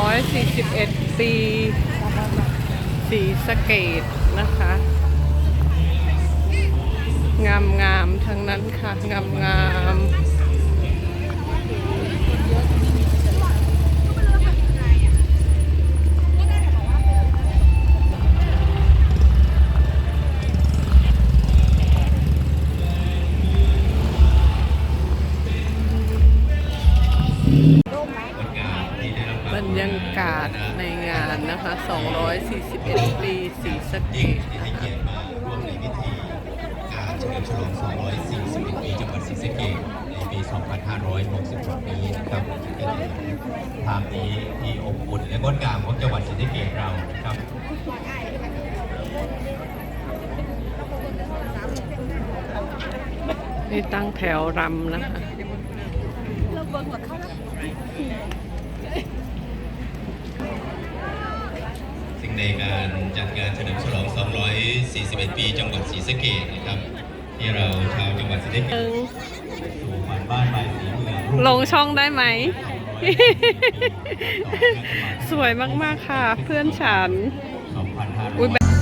241 ปีสีสเกตนะคะ งามงามทั้งนั้นค่ะ งามงามากาศในงานนะคะ 241 ปีสีสะเกตนะคะร่วมในพิธีการเฉลิมฉลอง 241 ปีจังหวัดศรีสะเกษในปี 2562 นี้นะครับเป็นภาพนี้ที่อบอุ่นและงดงามของจังหวัดศรีสะเกษเรานะครับนี่ตั้งแถวรำนะคะซึ่ง ในการจัดงานเฉลิมฉลอง 241 ปี จังหวัดศรีสะเกษนะครับ ที่เราชาวจังหวัดศรีสะเกษสู่ฝันบ้านใบายสีเมืองลงช่องได้ไหม สวยมาก ๆ ค่ะ เพื่อนฉันข